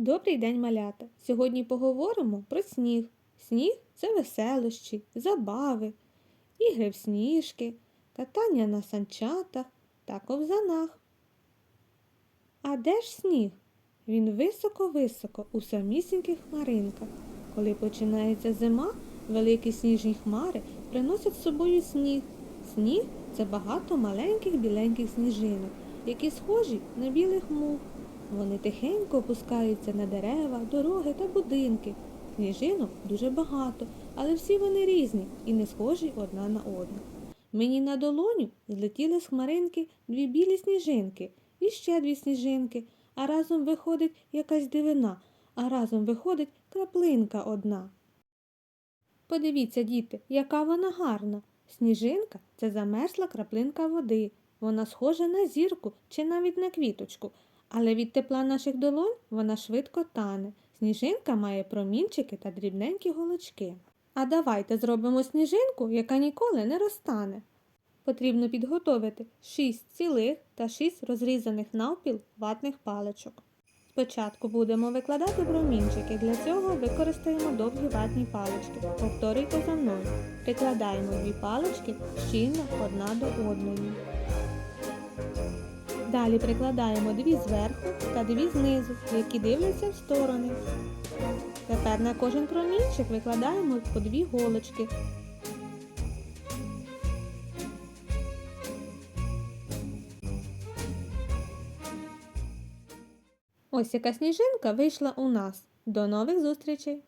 Добрий день, малята! Сьогодні поговоримо про сніг. Сніг це веселощі, забави, ігри в сніжки, катання на санчатах та ковзанах. А де ж сніг? Він високо-високо у самісіньких хмаринках. Коли починається зима, великі сніжні хмари приносять з собою сніг. Сніг це багато маленьких біленьких сніжинок, які схожі на білих мух. Вони тихенько опускаються на дерева, дороги та будинки. Сніжинок дуже багато, але всі вони різні і не схожі одна на одну. Мені на долоню злетіли з хмаринки дві білі сніжинки і ще дві сніжинки, а разом виходить якась дивина, а разом виходить краплинка одна. Подивіться, діти, яка вона гарна. Сніжинка це замерзла краплинка води. Вона схожа на зірку чи навіть на квіточку, але від тепла наших долонь вона швидко тане. Сніжинка має промінчики та дрібненькі голочки. А давайте зробимо сніжинку, яка ніколи не розтане. Потрібно підготовити 6 цілих та 6 розрізаних навпіл ватних паличок. Спочатку будемо викладати промінчики. Для цього використаємо довгі ватні палички. Повторюйте за мною. Прикладаємо дві палички щільно одна до одної. Далі прикладаємо дві зверху та дві знизу, які дивляться в сторони. Тепер на кожен промінчик викладаємо по дві голочки. Ось яка сніжинка вийшла у нас. До нових зустрічей!